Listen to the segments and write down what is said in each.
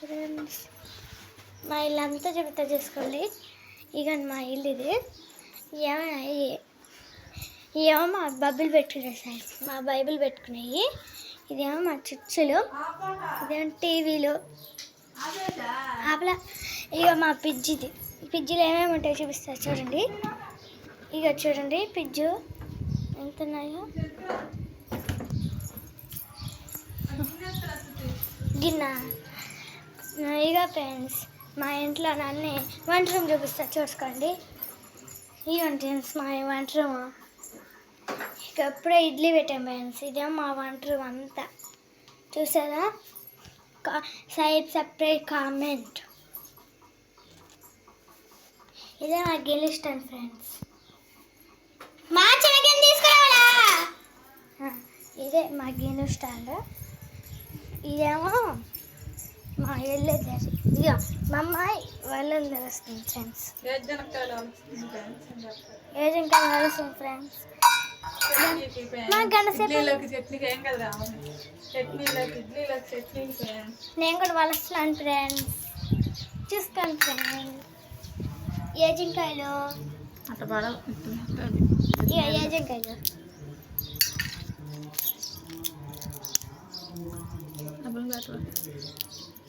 Friends మా ఇల్లు అంతా చెబుతా చేసుకోండి. ఇక మా ఇల్లు ఇది. ఏమో ఏమో మా బైబిల్ పెట్టుకునే సార్ మా బైబిల్ పెట్టుకున్నాయి ఇదేమో మా చిచ్చులు. ఇదేమో టీవీలు. ఆపల. ఇక మా పిజ్జిది పిజ్జిలో ఏమేమి ఉంటాయో చూపిస్తారు చూడండి. ఇక చూడండి పిజ్జు ఎంత ఉన్నాయో? గిన్నె. ఇక ఫ్రెండ్స్ మా ఇంట్లో నన్ను వంట రూమ్ చూపిస్తా చూసుకోండి. ఇవ్వండి ఫ్రెండ్స్ మా వంట రూమ్ ఇక ఎప్పుడే ఇడ్లీ పెట్టాం ఫ్రెండ్స్ ఇదేమో మా వంట రూమ్ అంతా. చూసారా? Side separate comment. ఇదే మా గెలిస్తాను ఫ్రెండ్స్ మా చిన్నకి తీసుకురావాలా? ఇదే మా గిన్నె స్టాండ్ ఇదేమో మా వెళ్ళేదారి ఇక మా అమ్మాయి వాళ్ళని తెలుస్తుంది ఫ్రెండ్స్ ఏజ్ ఇంకా తెలుస్తుంది ఫ్రెండ్స్ నేను కూడా వలస్తున్నాను ఫ్రెండ్స్ చూసుకోండి ఫ్రెండ్స్ ఏజింకాయలు ఏజింకాయలు పెట్టవాలి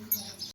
Obrigada.